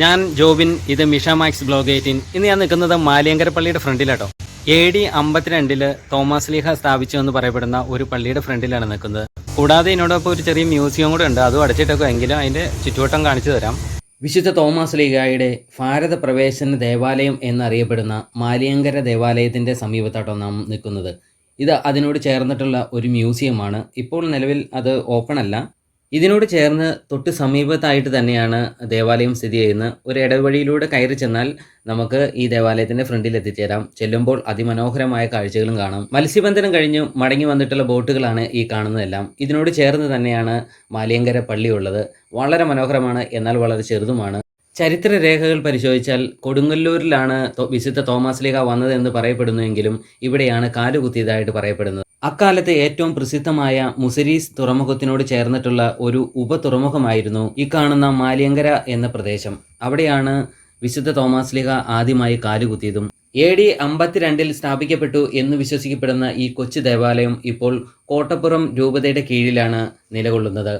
ഞാൻ ജോബിൻ ഇത് Misha max blog eighteen. ഇന്ന് ഞാൻ നിൽക്കുന്നത് മാലിയങ്കര പള്ളിയുടെ ഫ്രണ്ടിലാട്ടോ. എ ഡി അമ്പത്തിരണ്ടിൽ തോമസ് ലീഹ സ്ഥാപിച്ചു എന്ന് പറയപ്പെടുന്ന ഒരു പള്ളിയുടെ ഫ്രണ്ടിലാണ് നിൽക്കുന്നത്. കൂടാതെ ഇതിനോടൊപ്പം ഒരു ചെറിയ മ്യൂസിയം കൂടെ ഉണ്ട്. അതും അടച്ചിട്ടൊക്കെ എങ്കിലും അതിന്റെ ചുറ്റുവട്ടം കാണിച്ചു തരാം. വിശുദ്ധ തോമസ് ലീഗായുടെ ഭാരത പ്രവേശന ദേവാലയം എന്നറിയപ്പെടുന്ന മാലിയങ്കര ദേവാലയത്തിന്റെ സമീപത്താട്ടോ നാം നിൽക്കുന്നത്. ഇത് അതിനോട് ചേർന്നിട്ടുള്ള ഒരു മ്യൂസിയമാണ്. ഇപ്പോൾ നിലവിൽ അത് ഓപ്പൺ അല്ല. ഇതിനോട് ചേർന്ന് തൊട്ട് സമീപത്തായിട്ട് തന്നെയാണ് ദേവാലയം സ്ഥിതി ചെയ്യുന്നത്. ഒരു ഇടവഴിയിലൂടെ കയറി ചെന്നാൽ നമുക്ക് ഈ ദേവാലയത്തിന്റെ ഫ്രണ്ടിൽ എത്തിച്ചേരാം. ചെല്ലുമ്പോൾ അതിമനോഹരമായ കാഴ്ചകളും കാണാം. മത്സ്യബന്ധനം കഴിഞ്ഞ് മടങ്ങി വന്നിട്ടുള്ള ബോട്ടുകളാണ് ഈ കാണുന്നതെല്ലാം. ഇതിനോട് ചേർന്ന് തന്നെയാണ് മാലിയങ്കര പള്ളി ഉള്ളത്. വളരെ മനോഹരമാണ് എന്നാൽ വളരെ ചെറുതുമാണ്. ചരിത്ര രേഖകൾ പരിശോധിച്ചാൽ കൊടുങ്ങല്ലൂരിലാണ് വിശുദ്ധ തോമസ് ലീഗ വന്നതെന്ന് പറയപ്പെടുന്നുവെങ്കിലും ഇവിടെയാണ് കാലുകുത്തിയതായിട്ട് പറയപ്പെടുന്നത്. അക്കാലത്ത് ഏറ്റവും പ്രസിദ്ധമായ മുസരീസ് തുറമുഖത്തിനോട് ചേർന്നിട്ടുള്ള ഒരു ഉപതുറമുഖമായിരുന്നു ഈ കാണുന്ന മാലിയങ്കര എന്ന പ്രദേശം. അവിടെയാണ് വിശുദ്ധ തോമസ് ലീഗ ആദ്യമായി കാലുകുത്തിയതും. എ ഡി അമ്പത്തിരണ്ടിൽ സ്ഥാപിക്കപ്പെട്ടു എന്ന് വിശ്വസിക്കപ്പെടുന്ന ഈ കൊച്ചു ദേവാലയം ഇപ്പോൾ കോട്ടപ്പുറം രൂപതയുടെ കീഴിലാണ് നിലകൊള്ളുന്നത്.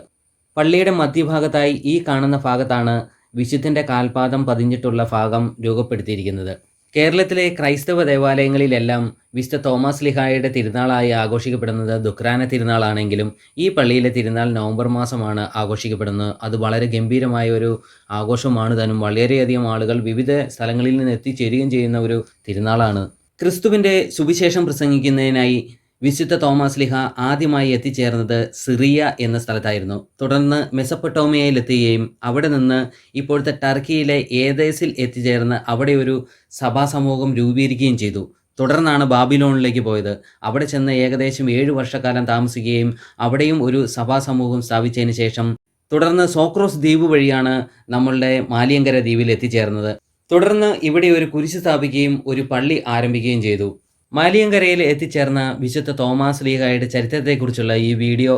പള്ളിയുടെ മധ്യഭാഗത്തായി ഈ കാണുന്ന ഭാഗത്താണ് വിശുദ്ധന്റെ കാൽപാദം പതിഞ്ഞിട്ടുള്ള ഭാഗം രൂപപ്പെടുത്തിയിരിക്കുന്നത്. കേരളത്തിലെ ക്രൈസ്തവ ദേവാലയങ്ങളിലെല്ലാം വിശുദ്ധ തോമസ് ലിഹായുടെ തിരുനാളായി ആഘോഷിക്കപ്പെടുന്നത് ദുക്രാന തിരുനാളാണെങ്കിലും ഈ പള്ളിയിലെ തിരുനാൾ നവംബർ മാസമാണ് ആഘോഷിക്കപ്പെടുന്നത്. അത് വളരെ ഗംഭീരമായ ഒരു ആഘോഷമാണ്. താനും വളരെയധികം ആളുകൾ വിവിധ സ്ഥലങ്ങളിൽ നിന്ന് എത്തിച്ചേരുകയും ചെയ്യുന്ന ഒരു തിരുനാളാണ്. ക്രിസ്തുവിന്റെ സുവിശേഷം പ്രസംഗിക്കുന്നതിനായി വിശുദ്ധ തോമസ് ലിഹ ആദ്യമായി എത്തിച്ചേർന്നത് സിറിയ എന്ന സ്ഥലത്തായിരുന്നു. തുടർന്ന് മെസപ്പൊട്ടോമിയയിലെത്തുകയും അവിടെ നിന്ന് ഇപ്പോഴത്തെ ടർക്കിയിലെ ഏതേസിൽ എത്തിച്ചേർന്ന് അവിടെ ഒരു സഭാസമൂഹം രൂപീകരിക്കുകയും ചെയ്തു. തുടർന്നാണ് ബാബിലോണിലേക്ക് പോയത്. അവിടെ ചെന്ന് ഏകദേശം ഏഴ് വർഷക്കാലം താമസിക്കുകയും അവിടെയും ഒരു സഭാസമൂഹം സ്ഥാപിച്ചതിന് ശേഷം തുടർന്ന് സോക്രോസ് ദ്വീപ് വഴിയാണ് നമ്മളുടെ മാലിയങ്കര ദ്വീപിൽ എത്തിച്ചേർന്നത്. തുടർന്ന് ഇവിടെ ഒരു കുരിശ് സ്ഥാപിക്കുകയും ഒരു പള്ളി ആരംഭിക്കുകയും ചെയ്തു. മാലിയങ്കരയിൽ എത്തിച്ചേർന്ന വിശുദ്ധ തോമാസ് ലീഗായുടെ ചരിത്രത്തെക്കുറിച്ചുള്ള ഈ വീഡിയോ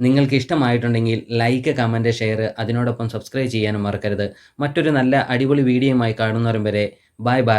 നിങ്ങൾക്ക് ഇഷ്ടമായിട്ടുണ്ടെങ്കിൽ ലൈക്ക് കമന്റ് ഷെയർ അതിനോടൊപ്പം സബ്സ്ക്രൈബ് ചെയ്യാനും മറക്കരുത്. മറ്റൊരു നല്ല അടിപൊളി വീഡിയോയുമായി കാണുന്നവരും വരെ ബൈ ബൈ